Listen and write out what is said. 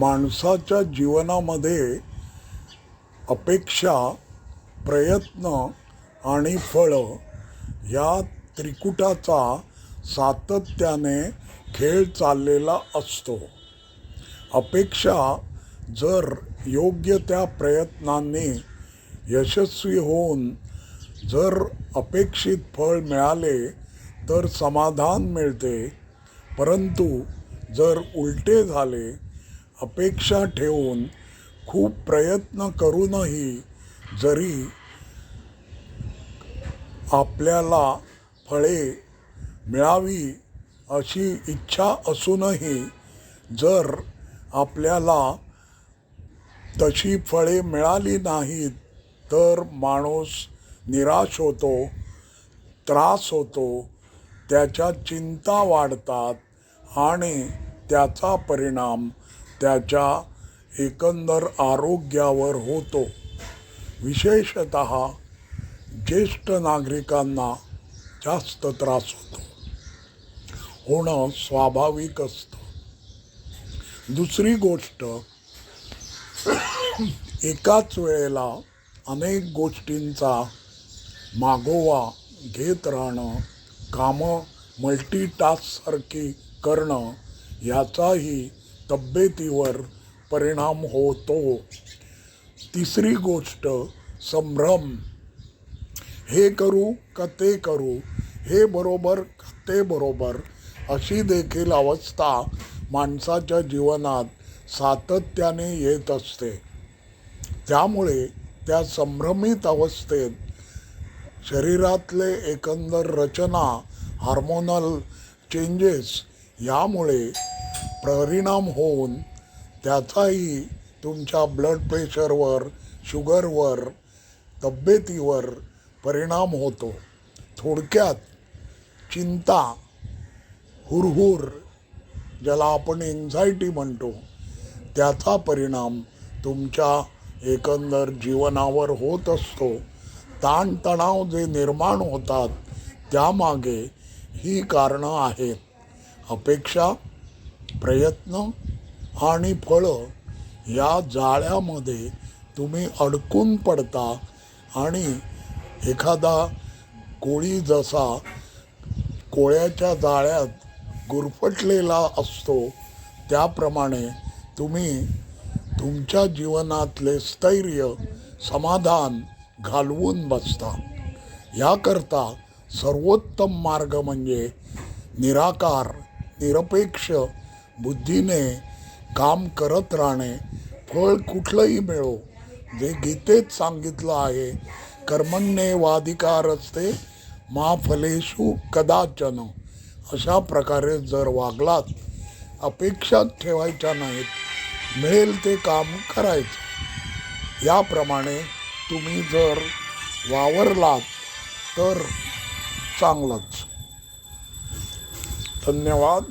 माणसाच्या जीवनामध्ये अपेक्षा प्रयत्न आणि फळं या त्रिकुटाचा सातत्याने खेळ चाललेला असतो. अपेक्षा जर योग्य त्या प्रयत्नांनी यशस्वी होऊन जर अपेक्षित फळ मिळाले तर समाधान मिळते. परंतु जर उलटे झाले अपेक्षा ठेवून खूप प्रयत्न करूनही जरी आपल्याला फळे मिळावी अशी इच्छा असूनही जर आपल्याला तशी फळे मिळाली नाहीत तर माणूस निराश होतो त्रास होतो त्याच्या चिंता वाढतात आणि त्याचा परिणाम त्याच्या एकंदर आरोग्यावर होतो. विशेषत ज्येष्ठ नागरिकांना जास्त त्रास होतो. होणं स्वाभाविक असतं. दुसरी गोष्ट एकाच वेळेला अनेक गोष्टींचा मागोवा घेत राहणं कामं मल्टीटास्कसारखी करणं याचाही तब्येतीवर परिणाम होतो. तिसरी गोष्ट संभ्रम. हे करू का ते करू हे बरोबर का ते बरोबर अशी देखील अवस्था माणसाच्या जीवनात सातत्याने येत असते. त्यामुळे त्या संभ्रमित अवस्थेत शरीरातले एकंदर रचना हार्मोनल चेंजेस यामुळे परिणाम होऊन त्याचाही तुमच्या ब्लड प्रेशरवर शुगरवर तब्येतीवर परिणाम होतो. थोडक्यात चिंता हुरहुर ज्याला आपण एन्झायटी म्हणतो त्याचा परिणाम तुमच्या एकंदर जीवनावर होत असतो. ताणतणाव जे निर्माण होतात त्यामागे ही कारणं आहेत. अपेक्षा प्रयत्न आणि फळं या जाळ्यामध्ये तुम्ही अडकून पडता आणि एखादा कोळी जसा कोळ्याच्या जाळ्यात गुरफटलेला असतो त्याप्रमाणे तुम्ही तुमच्या जीवनातले स्थैर्य समाधान घालवून बसता. याकरता सर्वोत्तम मार्ग म्हणजे निराकार निरपेक्ष बुद्धीने काम करत राहणे फळ कुठलंही मिळो जे गीतेत सांगितलं आहे कर्मण्येवाधिकार असते मा फलेषु कदाचन. अशा प्रकारे जर वागलात अपेक्षा ठेवायच्या नाहीत मिळेल ते काम करायचं. याप्रमाणे तुम्ही जर वावरलात तर चांगलंच. धन्यवाद.